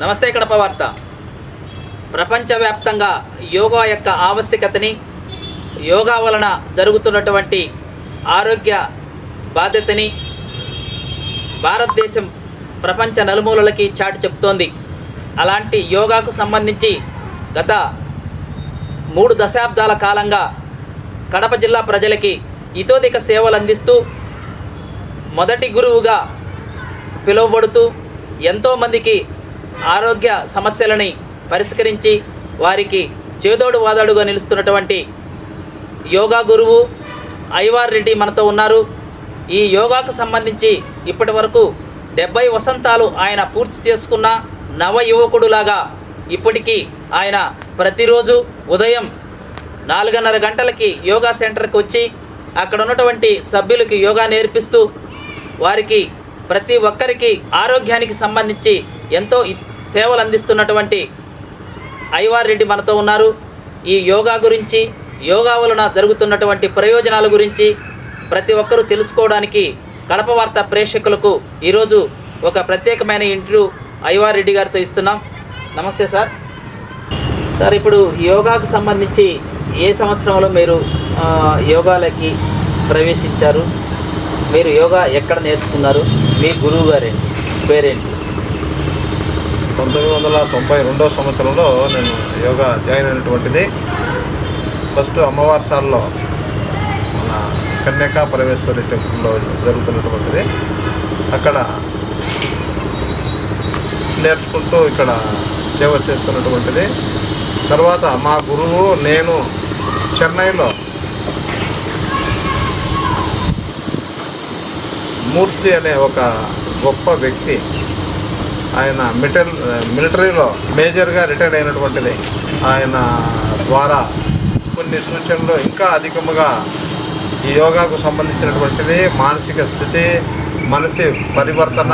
నమస్తే కడప వార్త. ప్రపంచవ్యాప్తంగా యోగా యొక్క ఆవశ్యకతని యోగా వలన జరుగుతున్నటువంటి ఆరోగ్య బాధ్యతని భారతదేశం ప్రపంచ నలుమూలలకి చాటి చెప్తోంది. అలాంటి యోగాకు సంబంధించి గత మూడు దశాబ్దాల కాలంగా కడప జిల్లా ప్రజలకి ఇతోధిక సేవలు అందిస్తూ మొదటి గురువుగా పిలువబడుతూ ఎంతోమందికి ఆరోగ్య సమస్యలని పరిష్కరించి వారికి చేదోడు వాదాడుగా నిలుస్తున్నటువంటి యోగా గురువు ఐవార్ రెడ్డి మనతో ఉన్నారు. ఈ యోగాకు సంబంధించి ఇప్పటి వరకు డెబ్బై వసంతాలు ఆయన పూర్తి చేసుకున్న నవ యువకుడులాగా ఇప్పటికీ ఆయన ప్రతిరోజు ఉదయం నాలుగున్నర గంటలకి యోగా సెంటర్కి వచ్చి అక్కడ ఉన్నటువంటి సభ్యులకి యోగా నేర్పిస్తూ వారికి ప్రతి ఒక్కరికి ఆరోగ్యానికి సంబంధించి ఎంతో సేవలు అందిస్తున్నటువంటి ఐవార్ రెడ్డి మనతో ఉన్నారు. ఈ యోగా గురించి యోగా వలన జరుగుతున్నటువంటి ప్రయోజనాల గురించి ప్రతి ఒక్కరూ తెలుసుకోవడానికి కడప వార్త ప్రేక్షకులకు ఈరోజు ఒక ప్రత్యేకమైన ఇంటర్వ్యూ ఐవార్ రెడ్డి గారితో ఇస్తున్నాం. నమస్తే సార్. సార్ ఇప్పుడు యోగాకు సంబంధించి ఏ సంవత్సరంలో మీరు యోగాలకి ప్రవేశించారు? మీరు యోగా ఎక్కడ నేర్చుకున్నారు? మీ గురువు గారేంటి పేరేంటి? పంతొమ్మిది వందల తొంభై రెండో సంవత్సరంలో నేను యోగా జాయిన్ అయినటువంటిది. ఫస్ట్ అమ్మవారిసాల్లో మన కన్యకా పరమేశ్వరి టెంపుల్లో జరుగుతున్నటువంటిది. అక్కడ నేర్చుకుంటూ ఇక్కడ సేవ చేస్తున్నటువంటిది. తర్వాత మా గురువు నేను చెన్నైలో మూర్తి అనే ఒక గొప్ప వ్యక్తి. ఆయన మిటల్ మిలిటరీలో మేజర్గా రిటైర్డ్ అయినటువంటిది. ఆయన ద్వారా కొన్ని సూచనలు ఇంకా అధికముగా ఈ యోగాకు సంబంధించినటువంటిది మానసిక స్థితి మనిషి పరివర్తన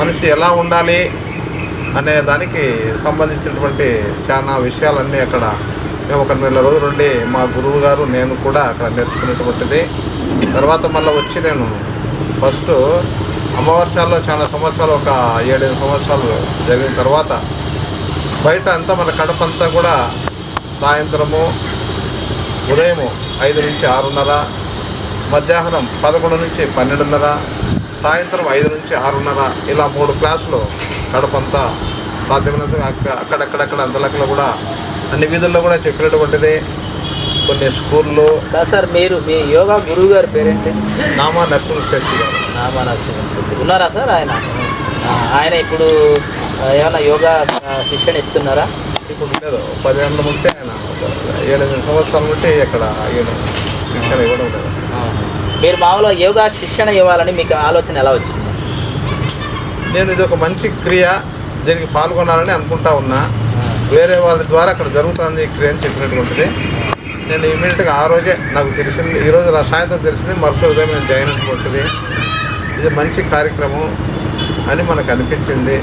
మనిషి ఎలా ఉండాలి అనే దానికి సంబంధించినటువంటి చాలా విషయాలన్నీ అక్కడ మేము ఒక నెల రోజులు నుండి మా గురువు గారు నేను కూడా అక్కడ నేర్చుకున్నటువంటిది తర్వాత మళ్ళీ వచ్చి నేను ఫస్ట్ అమ్మవర్షాల్లో చాలా సంవత్సరాలు ఒక ఏడెనిమిది సంవత్సరాలు జరిగిన తర్వాత బయట అంతా మన కడప అంతా కూడా సాయంత్రము ఉదయము ఐదు నుంచి ఆరున్నర మధ్యాహ్నం పదకొండు నుంచి పన్నెండున్నర సాయంత్రం ఐదు నుంచి ఆరున్నర ఇలా మూడు క్లాసులు కడపంతా సాధ్యమైనంతగా అక్క- అక్కడక్కడక్కడ అంతలక్కల కూడా అన్ని వీధుల్లో కూడా చెప్పినటువంటిది. కొన్ని కాదు సార్ మీరు మీ యోగా గురువు గారి పేరేంటి? నామా నరసింహ శెట్టి గారు. నామా నరసింహ ఉన్నారా సార్ ఆయన? ఆయన ఇప్పుడు ఏమైనా యోగా శిక్షణ ఇస్తున్నారా? ఇప్పుడు లేదు పదిహేను ఉంటే ఆయన ఒక ఏడెనిమిది సంవత్సరాల నుండి ఇక్కడ ఆయన శిక్షణ ఇవ్వడం లేదు. మీరు మామూలుగా యోగా శిక్షణ ఇవ్వాలని మీకు ఆలోచన ఎలా వచ్చింది? నేను ఇది ఒక మంచి క్రియ దీనికి పాల్గొనాలని అనుకుంటా ఉన్నా. వేరే వాళ్ళ ద్వారా అక్కడ జరుగుతుంది ఈ క్రియ అని చెప్పినటువంటిది నేను ఇమీడియట్గా ఆ రోజే నాకు తెలిసింది ఈరోజు సాయంత్రం తెలిసింది మరుసటి ఉదయం నేను జాయిన్ అయిపోతుంది ఇది మంచి కార్యక్రమం అని మనకు అనిపించింది.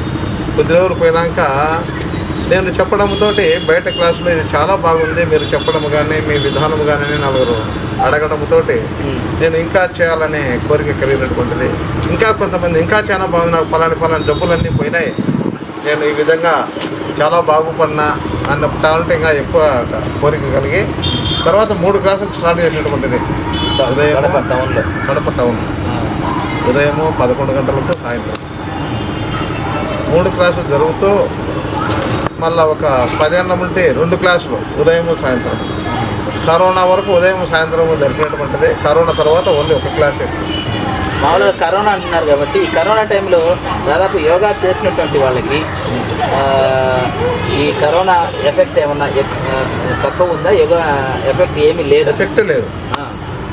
కొద్ది రోజులు పోయినాక నేను చెప్పడంతో బయట క్లాసులో ఇది చాలా బాగుంది మీరు చెప్పడం కానీ మీ విధానం కానీ నలుగురు అడగడంతో నేను ఇంకా చేయాలనే కోరిక కలిగినటువంటిది. ఇంకా కొంతమంది ఇంకా చాలా బాగుంది నాకు ఫలాని ఫలాని డబ్బులన్నీ పోయినాయి. నేను ఈ విధంగా చాలా బాగుపడినా అన్న టాలెంట్ ఇంకా ఎక్కువ కోరిక కలిగి తర్వాత మూడు క్లాసులు స్టార్ట్ చేసినటువంటిది. ఉదయం కడప టౌన్. ఉదయము పదకొండు గంటలకు సాయంత్రం. మూడు క్లాసులు జరుగుతూ మళ్ళీ ఒక పదిహేను ఉంటే రెండు క్లాసులు ఉదయము సాయంత్రం. కరోనా వరకు ఉదయం సాయంత్రం జరిపినటువంటిది కరోనా తర్వాత ఓన్లీ ఒక క్లాసే. మామూలుగా కరోనా అంటున్నారు కాబట్టి ఈ కరోనా టైంలో దాదాపు యోగా చేసినటువంటి వాళ్ళకి ఈ కరోనా ఎఫెక్ట్ ఏమన్నా తక్కువ ఉందా? యోగా ఎఫెక్ట్ ఏమీ లేదు? ఎఫెక్ట్ లేదు.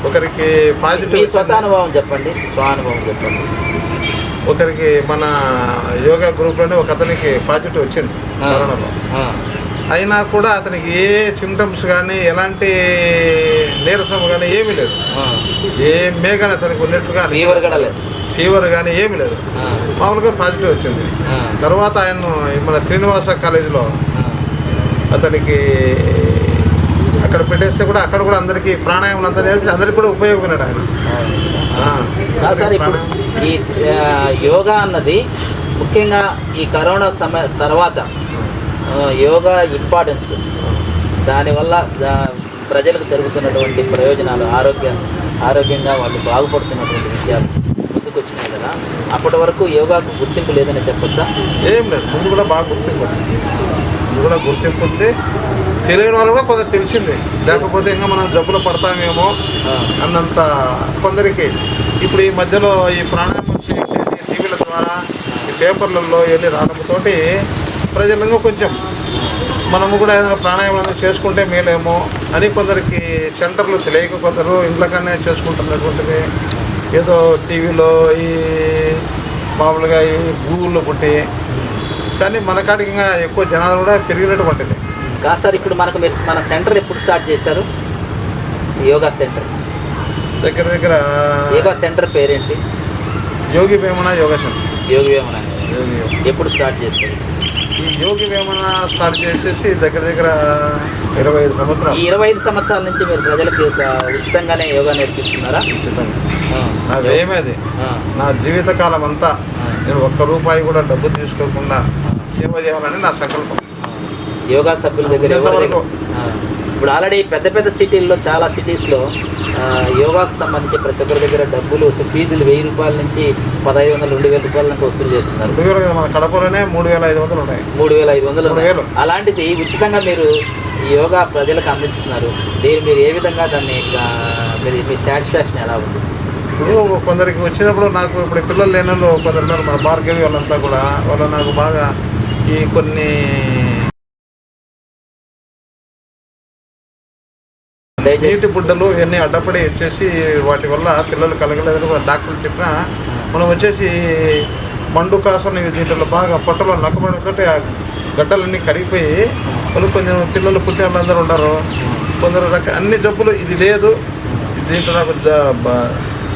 ఒకరికి పాజిటివ్ స్వతానుభవం చెప్పండి. స్వానుభవం చెప్పండి. ఒకరికి మన యోగా గ్రూప్లోనే ఒక అతనికి పాజిటివ్ వచ్చింది. కరోనాలో. అయినా కూడా అతనికి ఏ సిమ్టమ్స్ కానీ ఎలాంటి నీరసం కానీ ఏమీ లేదు. ఏమే కానీ అతనికి ఉన్నట్టుగా ఫీవర్ కూడా లేదు. ఫీవర్ కానీ ఏమీ లేదు. మామూలుగా పాజిటివ్ వచ్చింది. తర్వాత ఆయన మన శ్రీనివాస కాలేజీలో. అతనికి అక్కడ పెట్టేస్తే కూడా అక్కడ కూడా అందరికీ ప్రాణాయామం అంతా నేర్పి అందరికీ కూడా ఉపయోగపడినాడు ఆయన. సార్ ఇప్పుడు ఈ యోగా అన్నది ముఖ్యంగా ఈ కరోనా సమయ తర్వాత యోగా ఇంపార్టెన్స్ దానివల్ల ప్రజలకు జరుగుతున్నటువంటి ప్రయోజనాలు ఆరోగ్య ఆరోగ్యంగా వాళ్ళు బాగుపడుతున్నటువంటి విషయాలు ముందుకు వచ్చినాయి కదా. అప్పటి వరకు యోగాకు గుర్తింపు లేదని చెప్పొచ్చా? ఏం లేదు. ముందు కూడా బాగా గుర్తింపు. ముందు కూడా గుర్తింపు ఉంది. తెలియని వాళ్ళు కూడా కొంత తెలిసింది. లేకపోతే ఇంకా మనం జబ్బులు పడతామేమో అన్నంత కొందరికి. ఇప్పుడు ఈ మధ్యలో ఈ ప్రాణాయామం టీవీల ద్వారా ఈ పేపర్లలో వెళ్ళి రావడంతోటి ప్రజలంగా కొంచెం మనము కూడా ఏదైనా ప్రాణాయామం చేసుకుంటే మేలేమో అని కొందరికి సెంటర్లు తెలియక కొందరు ఇంట్లోకనే చేసుకుంటున్నటువంటిది. ఏదో టీవీలో ఈ మామూలుగా ఈ గూగుల్లో పుట్టి కానీ మన కాడికి ఇంకా ఎక్కువ జనాలు కూడా పెరిగినటువంటిది. కాదు సార్ ఇప్పుడు మనకు మీరు మన సెంటర్ ఎప్పుడు స్టార్ట్ చేశారు? Yoga centre. దగ్గర దగ్గర యోగా సెంటర్ పేరేంటి? యోగి వేమన యోగి వేమన యోగి. ఎప్పుడు స్టార్ట్ చేశారు? ఈ యోగి వేమన స్టార్ట్ చేసేసి దగ్గర దగ్గర ఇరవై ఐదు ఈ సంవత్సరాలు ఇరవై ఐదు సంవత్సరాల నుంచి మీరు ప్రజలకు ఒక ఉచితంగానే యోగా నేర్పిస్తున్నారా? ఖచ్చితంగా ఆ, నా వ్యయమేది ఆ, నా జీవితకాలం అంతా నేను ఒక్క రూపాయి కూడా డబ్బు తీసుకోకుండా సేవ చేయాలని నా సంకల్పం. యోగా సభ్యుల దగ్గర ఇప్పుడు ఆల్రెడీ పెద్ద పెద్ద సిటీల్లో చాలా సిటీస్లో యోగాకు సంబంధించి ప్రతి ఒక్కరి దగ్గర డబ్బులు ఫీజులు వెయ్యి రూపాయల నుంచి పదహైదు వందలు రెండు వేల రూపాయల దాకా వసూలు చేస్తున్నారు. మన కడపలోనే మూడు వేల ఐదు వందలు ఉన్నాయి. మూడు వేల ఐదు వందలు. అలాంటిది ఉచితంగా మీరు ఈ యోగా ప్రజలకు అందిస్తున్నారు. దీన్ని మీరు ఏ విధంగా దాన్ని మీరు మీ సాటిస్ఫాక్షన్ ఎలా ఉంది? ఇప్పుడు కొందరికి వచ్చినప్పుడు నాకు ఇప్పుడు పిల్లలు లేని వాళ్ళు కొందరు మన భార్గవి వాళ్ళంతా కూడా. వాళ్ళు నాకు బాగా ఈ కొన్ని నీటి బుడ్డలు ఇవన్నీ అడ్డపడి వచ్చేసి వాటి వల్ల పిల్లలు కలగలేదని డాక్టర్లు చెప్పినా మనం వచ్చేసి మండు కాసం ఇవి దీంట్లో బాగా పొట్టలో నక్కబడితో ఆ గడ్డలన్నీ కరిగిపోయి వాళ్ళు కొంచెం పిల్లలు పుట్టిన వాళ్ళందరూ ఉన్నారు కొందరు రక అన్ని జబ్బులు ఇది లేదు. దీంట్లో నాకు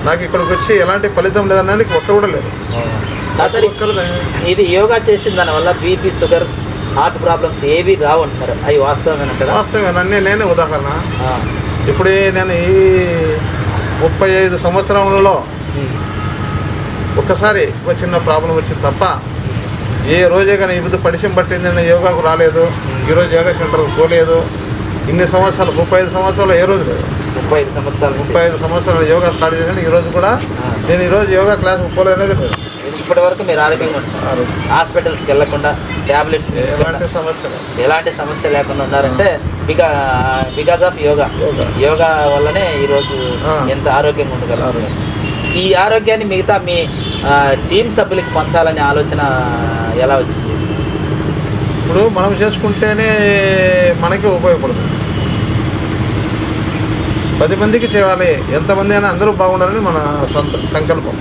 నాకు ఇక్కడికి వచ్చి ఎలాంటి ఫలితం లేదనడానికి ఒక్కరు కూడా లేదు ఇది యోగా చేసిన దానివల్ల బీపీ షుగర్ హార్ట్ ప్రాబ్లమ్స్ ఏవి రావు అంటున్నారు అవి వాస్తవమేనంటారా? వాస్తవం అన్నీ నేనే ఉదాహరణ. ఇప్పుడు నేను ఈ ముప్పై ఐదు సంవత్సరములలో ఉమ్. ఒక్కసారి ఒక చిన్న ప్రాబ్లం వచ్చింది తప్ప ఏ రోజే కానీ ఇప్పుడు పరిచయం పట్టింది నేను యోగాకు రాలేదు. ఈరోజు యోగా సెంటర్కి పోలేదు. ఇన్ని సంవత్సరాలు ముప్పై ఐదు సంవత్సరాలు ఏ రోజు లేదు. ముప్పై ఐదు సంవత్సరాల ముప్పై ఐదు సంవత్సరాలు యోగా స్టార్ట్ చేశాను. ఈ రోజు కూడా నేను ఈరోజు యోగా క్లాస్కి పోలేనేది లేదు. ఇప్పటి వరకు మీరు ఆరోగ్యంగా రోజు. హాస్పిటల్స్కి వెళ్ళకుండా ట్యాబ్లెట్స్ ఎలాంటి సమస్య లేదు. ఎలాంటి సమస్య లేకుండా ఉన్నారంటే బికా బికాస్ ఆఫ్ యోగా. యోగా. వల్లనే ఈరోజు. ఎంత ఆరోగ్యంగా ఉండగలుగుతారు. ఈ ఆరోగ్యాన్ని మిగతా మీ ఆ, టీం సభ్యులకి పంచాలనే ఆలోచన ఎలా వచ్చింది? ఇప్పుడు మనం చేసుకుంటేనే మనకి ఉపయోగపడుతుంది. పది మందికి చేయాలి. ఎంతమంది అయినా అందరూ బాగుండాలని మన సొంత సంకల్పం.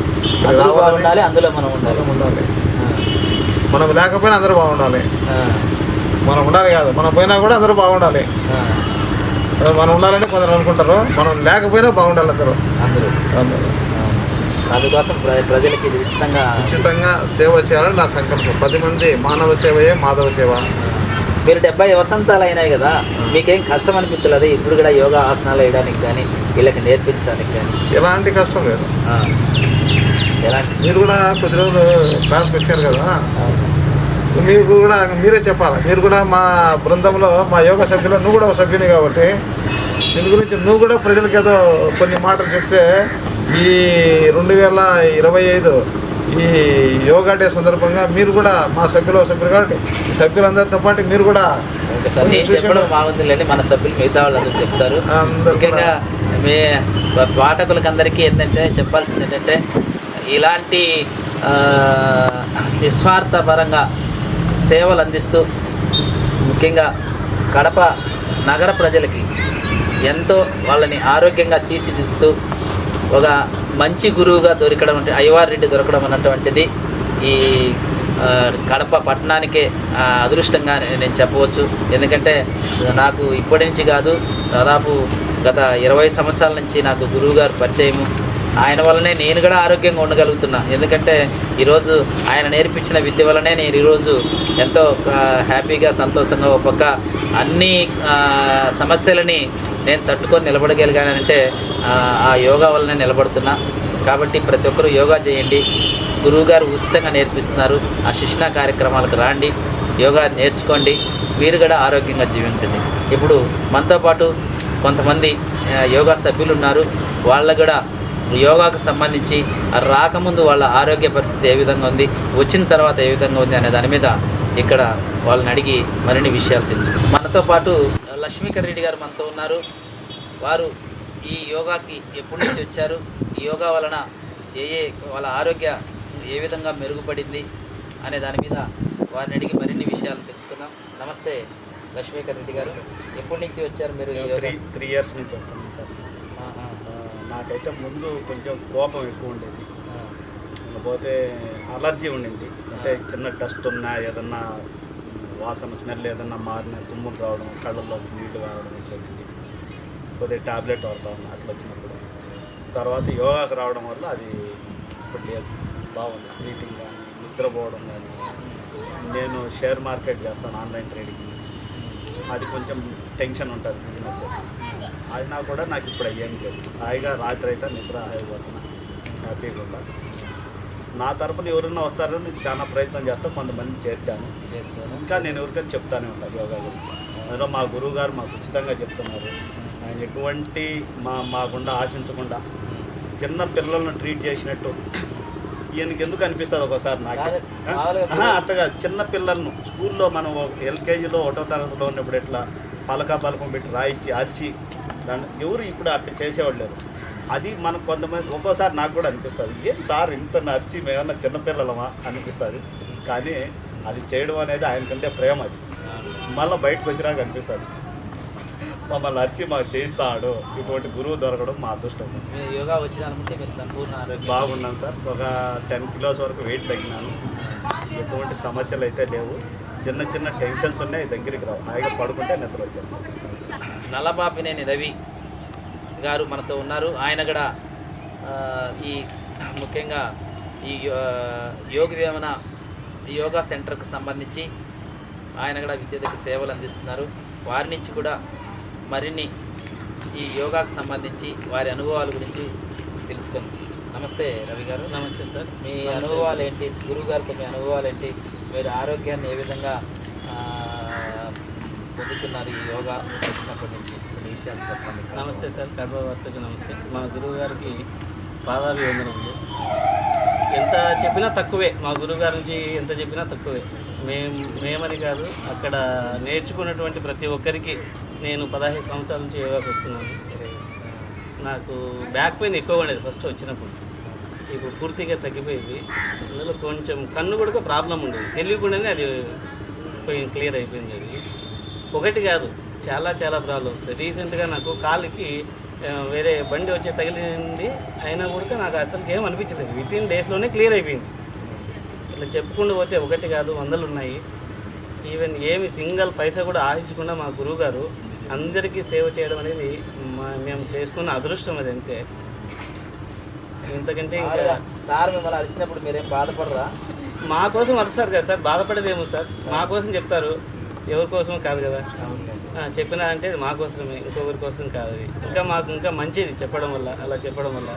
బాగుండాలి అందులో మనం ఉండాలి. ఉండాలి. మనం లేకపోయినా అందరూ బాగుండాలి. మనం ఉండాలి కాదు. మనం పోయినా కూడా అందరూ బాగుండాలి. మనం ఉండాలని కొందరు అనుకుంటారు. మనం లేకపోయినా బాగుండాలి అందరూ. అందరూ. అందరూ. అందుకోసం ప్ర- ప్రజలకి ఇది ఉచితంగా ఉచితంగా సేవ చేయాలని నా సంకల్పం. పది మంది మానవ సేవయే మాధవ సేవ. మీరు డెబ్బై వసంతాలు అయినాయి కదా మీకేం కష్టం అనిపించలేదు? ఇప్పుడు కూడా యోగా ఆసనాలు వేయడానికి కానీ వీళ్ళకి నేర్పించడానికి కానీ? ఎలాంటి కష్టం లేదు. ఎలాంటి? మీరు కూడా కొద్ది రోజులు క్లాస్కి వచ్చారు కదా. మీకు కూడా మీరే చెప్పాలి? మీరు కూడా మా బృందంలో మా యోగా సభ్యులు నువ్వు కూడా ఒక సభ్యుని కాబట్టి దీని గురించి నువ్వు కూడా ప్రజలకు ఏదో కొన్ని మాటలు చెప్తే ఈ రెండు వేల ఇరవై ఐదు ఈ యోగా డే సందర్భంగా మీరు కూడా మా సభ్యులు సభ్యులు కాబట్టి సభ్యులందరితో పాటు మీరు కూడా చెప్పడం బాగుందిలేండి. మన సభ్యులు మిగతా వాళ్ళందరూ చెప్తారు. ముఖ్యంగా మీ పాఠకులకు అందరికీ ఏంటంటే చెప్పాల్సింది ఏంటంటే ఇలాంటి నిస్వార్థపరంగా సేవలు అందిస్తూ ముఖ్యంగా కడప నగర ప్రజలకి ఎంతో వాళ్ళని ఆరోగ్యంగా తీర్చిదిద్దుతూ ఒక మంచి గురువుగా దొరకడం అంటే అయ్యవారి రెడ్డి దొరకడం అన్నటువంటిది ఈ కడప పట్టణానికే అదృష్టంగా నేను చెప్పవచ్చు. ఎందుకంటే నాకు ఇప్పటి నుంచి కాదు దాదాపు గత ఇరవై సంవత్సరాల నుంచి నాకు గురువుగారు పరిచయము. ఆయన వల్లనే నేను కూడా ఆరోగ్యంగా ఉండగలుగుతున్నా. ఎందుకంటే ఈరోజు ఆయన నేర్పించిన విద్య వల్లనే నేను ఈరోజు ఎంతో హ్యాపీగా సంతోషంగా ఒక పక్క అన్ని సమస్యలని నేను తట్టుకొని నిలబడగలిగానంటే ఆ, యోగా వల్లనే నిలబడుతున్నా. కాబట్టి ప్రతి ఒక్కరూ యోగా చేయండి. గురువు గారు ఉచితంగా నేర్పిస్తున్నారు. ఆ శిక్షణ కార్యక్రమాలకు రాండి. యోగా నేర్చుకోండి. మీరు కూడా ఆరోగ్యంగా జీవించండి. ఇప్పుడు మనతో పాటు కొంతమంది యోగా సభ్యులు ఉన్నారు. వాళ్ళ కూడా యోగాకు సంబంధించి రాకముందు వాళ్ళ ఆరోగ్య పరిస్థితి ఏ విధంగా ఉంది వచ్చిన తర్వాత ఏ విధంగా ఉంది అనే దాని మీద ఇక్కడ వాళ్ళని అడిగి మరిన్ని విషయాలు తెలుసు. మనతో పాటు లక్ష్మీకర్ రెడ్డి గారు మనతో ఉన్నారు. వారు ఈ యోగాకి ఎప్పటి నుంచి వచ్చారు? ఈ యోగా వలన ఏ ఏ వాళ్ళ ఆరోగ్య ఏ విధంగా మెరుగుపడింది అనే దాని మీద వారిని అడిగి మరిన్ని విషయాలు తెలుసుకుందాం. నమస్తే లక్ష్మీకర్ రెడ్డి గారు. ఎప్పటి నుంచి వచ్చారు మీరు త్రీ త్రీ ఇయర్స్ నుంచి వస్తున్నాను సార్. నాకైతే ముందు కొంచెం కోపం ఎక్కువ ఉండేది. పోతే అలర్జీ ఉండింది. అంటే చిన్న డస్ట్ ఉన్నా ఏదన్నా వాసన స్మెల్ ఏదన్నా మారిన తుమ్ములు రావడం కళ్ళల్లో వచ్చి నీళ్ళు కావడం ఇట్లా వచ్చింది కొద్దిగా టాబ్లెట్ వాడుతా ఉన్నా అట్లా వచ్చినప్పుడు. తర్వాత యోగాకి రావడం వల్ల అది ఇప్పుడు లేదు. బాగుంది. బ్రీతింగ్ కానీ నిద్రపోవడం కానీ నేను షేర్ మార్కెట్ చేస్తాను ఆన్లైన్ ట్రేడింగ్. అది కొంచెం టెన్షన్ ఉంటుంది బిజినెస్. అయినా కూడా నాకు ఇప్పుడు అయ్యేం లేదు. హాయిగా రాత్రి అయితే నిద్ర అయిపోతున్నా. హ్యాపీగా ఉంటా నా తరపున ఎవరన్నా వస్తారో నేను చాలా ప్రయత్నం చేస్తా కొంతమంది చేర్చాను. ఇంకా నేను ఎవరికైనా చెప్తానే ఉంటాను యోగా గురించి. అందులో మా గురువు గారు మాకు ఉచితంగా చెప్తున్నారు. ఆయన ఎటువంటి మా మాకుండా ఆశించకుండా చిన్న పిల్లలను ట్రీట్ చేసినట్టు ఈయనకి ఎందుకు అనిపిస్తుంది ఒకసారి నాకు? అట్టగా చిన్న పిల్లలను స్కూల్లో మనం ఎల్కేజీలో ఒకటో తరగతిలో ఉన్నప్పుడు ఎట్లా పలక పలకం పెట్టి రాయించి అరిచి దాన్ని ఎవరు ఇప్పుడు అట్ట చేసేవాళ్ళు లేరు. అది మనకు కొంతమంది ఒక్కోసారి నాకు కూడా అనిపిస్తుంది. ఏం సార్ ఇంత నడిచి మేమన్నా చిన్నపిల్లలమా అనిపిస్తుంది. కానీ అది చేయడం అనేది ఆయనకంటే ప్రేమ అది. మళ్ళీ బయటకు వచ్చినాక అనిపిస్తుంది. మమ్మల్ని అరిచి మాకు చేయిస్తాడు. ఇటువంటి గురువు దొరకడం మా అదృష్టం. యోగా వచ్చిందనుకుంటే మీరు సంపూర్ణ ఆరోగ్యం. బాగున్నాను సార్. ఒక టెన్ కిలోస్ వరకు వెయిట్ తగ్గినాను. ఎటువంటి సమస్యలు అయితే లేవు. చిన్న చిన్న టెన్షన్స్ ఉన్నాయి దగ్గరికి రావు. హాయిగా పడుకుంటే నిద్ర వచ్చేస్తుంది నల్లపాపినేని రవి గారు మనతో ఉన్నారు. ఆయన కూడా ఈ ముఖ్యంగా ఈ యోగ వేమన యోగా సెంటర్కు సంబంధించి ఆయన కూడా విద్యార్థికి సేవలు అందిస్తున్నారు. వారి నుంచి కూడా మరిన్ని ఈ యోగాకు సంబంధించి వారి అనుభవాల గురించి తెలుసుకుందాం. నమస్తే రవి గారు. నమస్తే సార్. మీ అనుభవాలు ఏంటి? గురువు గారితో మీ అనుభవాలు ఏంటి? మీరు ఆరోగ్యాన్ని ఏ విధంగా పొందుతున్నారు ఈ యోగా వచ్చినప్పటి నుంచి? కొన్ని విషయాలు చెప్పండి. నమస్తే సార్. కర్మవర్తకు నమస్తే. మా గురువు గారికి పాదాభివందనములు ఎంత చెప్పినా తక్కువే. మా గురువు గారి నుంచి ఎంత చెప్పినా తక్కువే. మేము మేమని కాదు అక్కడ నేర్చుకున్నటువంటి ప్రతి ఒక్కరికి నేను పదహైదు సంవత్సరాల నుంచి యోగాకి వస్తున్నాను? నాకు బ్యాక్ పెయిన్ ఎక్కువ ఉండేది ఫస్ట్ వచ్చినప్పుడు. ఇప్పుడు పూర్తిగా తగ్గిపోయింది. అందులో కొంచెం కన్ను కూడా ప్రాబ్లం ఉండేది. తెలియకుండానే అది పోయి క్లియర్ అయిపోయింది అది. ఒకటి కాదు చాలా చాలా ప్రాబ్లమ్స్. రీసెంట్గా నాకు కాలుకి వేరే బండి వచ్చి తగిలింది అయినా కూడా నాకు అసలు ఏం అనిపించలేదు. విత్ ఇన్ డేస్లోనే క్లియర్ అయిపోయింది. ఇట్లా చెప్పుకుంటూ పోతే ఒకటి కాదు వందలు ఉన్నాయి. ఈవెన్ ఏమి సింగల్ పైసా కూడా ఆశించకుండా మా గురువు గారు అందరికీ సేవ చేయడం అనేది మా మేము చేసుకున్న అదృష్టం అది అంతే ఇంతకంటే ఇంకా సార్ మిమ్మల్ని అరిచినప్పుడు మీరేం బాధపడరా? మా కోసం వస్తారు కదా సార్ బాధపడేదేమో సార్? మా కోసం చెప్తారు ఎవరి కోసం కాదు కదా. ఆ, చెప్పినా అంటే అది మా కోసమే ఇంకొకరి కోసం కాదు అది. ఇంకా మాకు ఇంకా మంచిది చెప్పడం వల్ల అలా చెప్పడం వల్ల.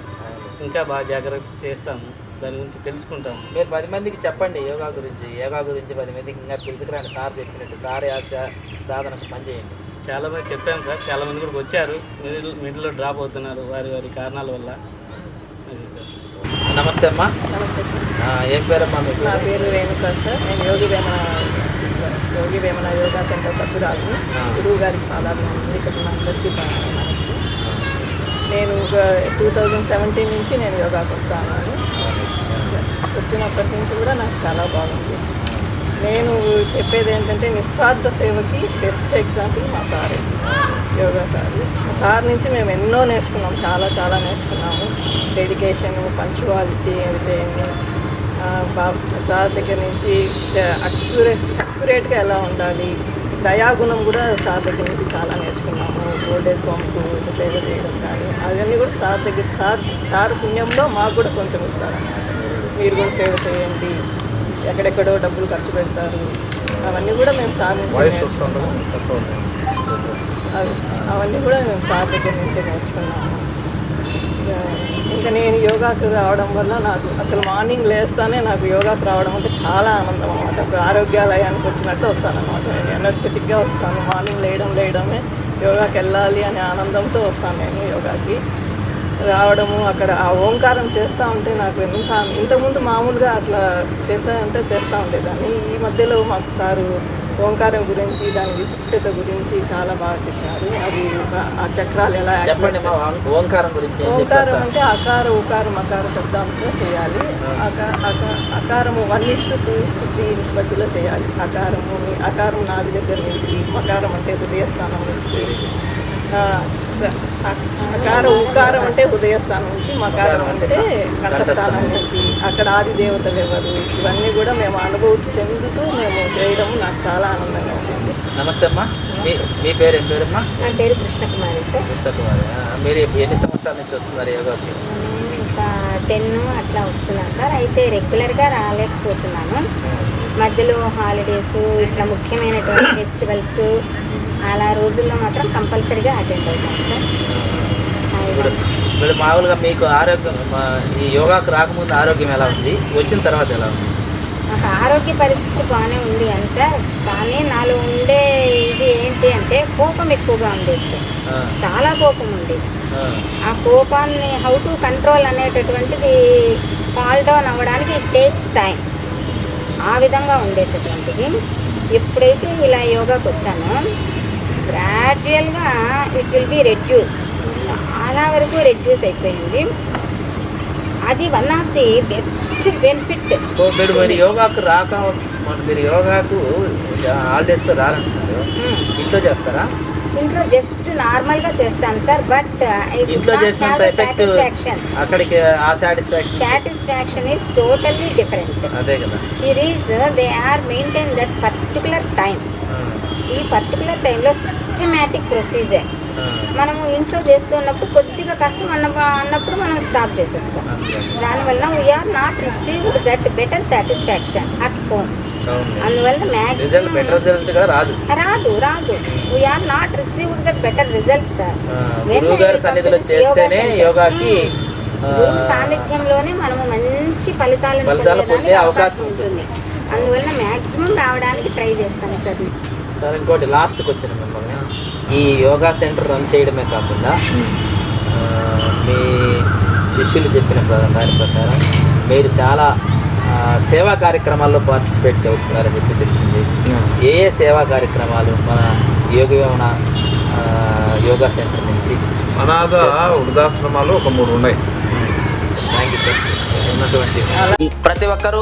ఇంకా బాగా జాగ్రత్త చేస్తాము దాని గురించి తెలుసుకుంటాము. మీరు పది మందికి చెప్పండి యోగా గురించి యోగా గురించి పది మందికి ఇంకా పిలుచుకురండి. సార్ చెప్పినట్టు సార్ ఆ సా- సాధనకు పని చేయండి చాలా మంది చెప్పాము సార్. చాలా మంది కూడా వచ్చారు. మిడిల్ మిడిల్లో డ్రాప్ అవుతున్నారు వారి వారి కారణాల వల్ల. అది సార్. నమస్తే అమ్మా. నమస్తే సార్. ఆ, ఏం పేరమ్మా మీ నా పేరు రేణుక సార్. నేను యోగి వేమన యోగి వేమన యోగా సెంటర్ సభ్యురాలు గురువు గారికి పాదాభివందనలు ఇక్కడ ఉన్న అందరికీ నేను టూ థౌజండ్ సెవెంటీన్ నుంచి నేను యోగాకి వస్తాను వచ్చినప్పటి నుంచి కూడా నాకు చాలా బాగుంది. నేను చెప్పేది ఏంటంటే నిస్వార్థ సేవకి బెస్ట్ ఎగ్జాంపుల్ మా సారే. యోగా సార్. సార్ నుంచి మేము ఎన్నో నేర్చుకున్నాం చాలా చాలా నేర్చుకున్నాము. డెడికేషన్ పంచువాలిటీ ఎవ్రీథింగ్ సార్ దగ్గర నుంచి అక్యురేట్ అక్యురేట్గా ఎలా ఉండాలి దయాగుణం కూడా సార్ దగ్గర నుంచి చాలా నేర్చుకున్నాము. ఓల్డేజ్ హోమ్కు సేవ చేయడం కానీ అవన్నీ కూడా సార్ దగ్గర సార్ సార్ పుణ్యంలో మాకు కూడా కొంచెం ఇస్తారు. మీరు కూడా సేవ చేయండి. ఎక్కడెక్కడో డబ్బులు ఖర్చు పెడతారు. అవన్నీ కూడా మేము సార్ అవన్నీ కూడా మేము సార్ దగ్గర నుంచే నేర్చుకున్నాము ఇంకా నేను యోగాకు రావడం వల్ల నాకు అసలు మార్నింగ్ లేస్తానే నాకు యోగాకు రావడం అంటే చాలా ఆనందం అనమాట ఆరోగ్యాలయానికి వచ్చినట్టు వస్తాను అనమాట నేను ఎనర్జెటిక్గా వస్తాను. మార్నింగ్ లేయడం లేయడమే యోగాకి వెళ్ళాలి అనే ఆనందంతో వస్తాను నేను యోగాకి. రావడము అక్కడ ఆ ఓంకారం చేస్తూ ఉంటే నాకు ఎంత ఇంతకుముందు మామూలుగా అట్లా చేస్తా ఉంటే చేస్తూ ఉండేదాన్ని. ఈ మధ్యలో మాకు సారు ఓంకారం గురించి దాని విశిష్టత గురించి చాలా బాగా చెప్పారు. అది ఆ చక్రాలు ఎలా చెప్పండి ఓంకారం గురించి ఓంకారం అంటే అకార ఉకారం అకార శబ్దంతో చేయాలి. అక- అక- అకారము one is to two is to three నిష్పత్తిలో చేయాలి. అకారము అకారం నాది దగ్గర నుంచి మకారం అంటే హృదయస్థానం నుంచి. అకార ఉకారం అంటే హృదయస్థానం నుంచి మకారం అంటే కంఠస్థానం నుంచి. అక్కడ ఆది దేవతలు ఎవరు? ఇవన్నీ కూడా మేము అనుభూతి చెందుతూ మేము చేయడం నాకు చాలా ఆనందంగా ఉంటుంది. నమస్తే అమ్మా. మీ మీ పేరు ఏం పేరమ్మా? నా పేరు కృష్ణకుమారి సార్. కృష్ణకుమారి. ఆ, మీరు ఎన్ని సంవత్సరాల నుంచి వస్తున్నారు యోగాకి? నేను ఇంకా టెన్ అట్లా వస్తున్నాను సార్. అయితే రెగ్యులర్గా రాలేకపోతున్నాను. మధ్యలో హాలిడేస్ ఇట్లా ముఖ్యమైనటువంటి ఫెస్టివల్స్ అలా రోజుల్లో మాత్రం కంపల్సరీగా అటెండ్ అవుతాను సార్. ఇప్పుడు మామూలుగా మీకు ఆరోగ్యం ఈ యోగాకు రాకముందు ఆరోగ్యం ఎలా ఉంది? వచ్చిన తర్వాత ఎలా ఉంది? నాకు ఆరోగ్య పరిస్థితి బాగానే ఉంది కానీ సార్. కానీ నాలో ఉండే ఇది ఏంటి అంటే కోపం ఎక్కువగా ఉండేది సార్. చాలా కోపం ఉండేది ఆ, ఆ కోపాన్ని హౌ టు కంట్రోల్ అనేటటువంటిది ఫాల్ డౌన్ అవ్వడానికి ఇట్ టేక్స్ టైం. ఆ విధంగా ఉండేటటువంటిది. ఎప్పుడైతే ఇలా యోగాకి వచ్చానో గ్రాడ్యువల్గా ఇట్ విల్ బి రెడ్యూస్ చాలా వరకు రెడ్యూస్ అయిపోయింది. అది one of the best benefit మీరు మీరు యోగాకు రాక మీరు యోగాకు హాలిడేస్లో రారంటున్నారు. ఇంట్లో చేస్తారా? ఇంట్లో జస్ట్ నార్మల్గా చేస్తాను సార్ బట్ ఇంట్లో చేసినంత ఎఫెక్ట్ సాటిస్ఫాక్షన్ అక్కడికి ఆ satisfaction satisfaction is totally different అదే కదా. Here is uh, they are maintain that particular time. ఆ, ఈ పర్టికులర్ టైంలో సిస్టమేటిక్ ప్రొసీజర్ మనము ఇంట్లో చేస్తున్నప్పుడు కొద్దిగా కష్టం అన్న అన్నప్పుడు మనం స్టాప్ చేసేస్తాం. దానివల్ల we are not received that better satisfaction at home. అందువల్ల రాదు. రాదు రాదు. We are not received that better result sir చేస్తేనే యోగాకి ఆ, గురువు సాన్నిధ్యంలోనే మనము మంచి ఫలితాలను ఫలితాలు పొందే అవకాశం ఉంటుంది. అందువల్ల మ్యాక్సిమం రావడానికి ట్రై చేస్తాను సార్. సరే ఇంకోటి లాస్ట్కి వచ్చిన మిమ్మల్ని. ఈ యోగా సెంటర్ రన్ చేయడమే కాకుండా ఆ, మీ శిష్యులు చెప్పిన దాని ప్రకారం మీరు చాలా ఆ, సేవా కార్యక్రమాల్లో పార్టిసిపేట్ అవుతున్నారని చెప్పి తెలిసింది. ఏ ఏ సేవా కార్యక్రమాలు మన యోగ వేమన ఆ, యోగా సెంటర్ నుంచి అనాథ వృద్ధాశ్రమాలు ఒక మూడు ఉన్నాయి. Thank you sir. ఉన్నటువంటి ప్రతి ఒక్కరూ